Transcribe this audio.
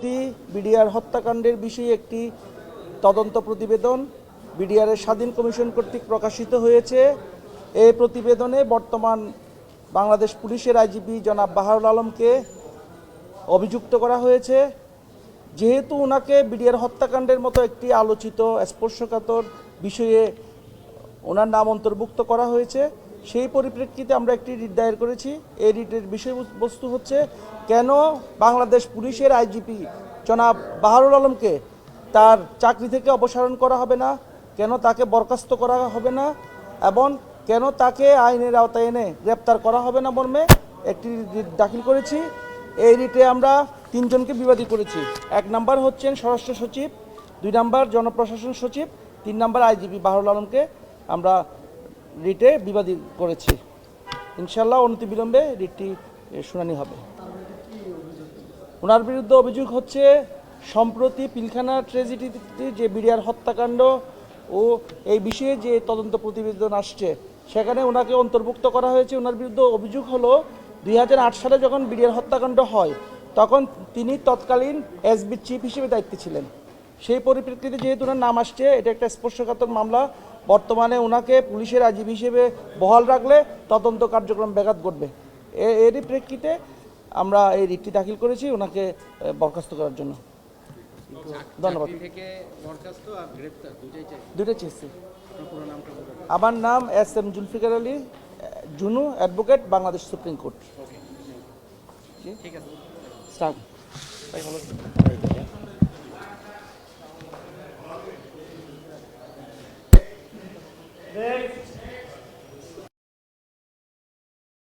সম্প্রতি বিডিআর হত্যাকাণ্ডের বিষয়ে একটি তদন্ত প্রতিবেদন বিডিআরের স্বাধীন কমিশন কর্তৃক প্রকাশিত হয়েছে। এই প্রতিবেদনে বর্তমান বাংলাদেশ পুলিশের আইজিপি জনাব বাহারুল আলমকে অভিযুক্ত করা হয়েছে। যেহেতু ওনাকে বিডিআর হত্যাকাণ্ডের মতো একটি আলোচিত স্পর্শকাতর বিষয়ে ওনার নাম অন্তর্ভুক্ত করা হয়েছে সেই পরিপ্রেক্ষিতে আমরা একটি রিট দায়ের করেছি। এই রিটের বিষয়বস্তু হচ্ছে, কেন বাংলাদেশ পুলিশের আইজিপি জনাব বাহারুল আলমকে তার চাকরি থেকে অপসারণ করা হবে না, কেন তাকে বরখাস্ত করা হবে না, এবং কেন তাকে আইনের আওতায় এনে গ্রেপ্তার করা হবে না মর্মে একটি রিট দাখিল করেছি। এই রিটে আমরা তিনজনকে বিবাদী করেছি। এক নাম্বার হচ্ছেন স্বরাষ্ট্র সচিব, দুই নাম্বার জনপ্রশাসন সচিব, তিন নাম্বার আইজিপি বাহরুল আলমকে আমরা রিটে বিবাদী করেছি। ইনশাল্লাহ অনতিবিলম্বে রিটটি শুনানি হবে। ওনার বিরুদ্ধে অভিযোগ হচ্ছে, সম্প্রতি পিলখানা ট্রেজিডিতে যে বিডিআর হত্যাকাণ্ড ও এই বিষয়ে যে তদন্ত প্রতিবেদন আসছে, সেখানে ওনাকে অন্তর্ভুক্ত করা হয়েছে। ওনার বিরুদ্ধে অভিযোগ হলো, দুই হাজার আট সালে যখন বিডিআর হত্যাকাণ্ড হয়, তখন তিনি তৎকালীন এসবি চিফ হিসেবে দায়িত্বে ছিলেন। সেই পরিপ্রেক্ষিতে যেহেতু ওনার নাম আসছে এটা একটা স্পর্শকাতক মামলা। বর্তমানে ওনাকে পুলিশের আজীব হিসেবে বহাল রাখলে তদন্ত কার্যক্রম ব্যাঘাত ঘটবে। এরই প্রেক্ষিতে আমরা এই রিটটি দাখিল করেছি ওনাকে বরখাস্ত করার জন্য। ধন্যবাদ। চেয়েছি আমার নাম S M Zulfikar Ali Junu advocate Bangladesh supreme court. ঠিক আছে। 10,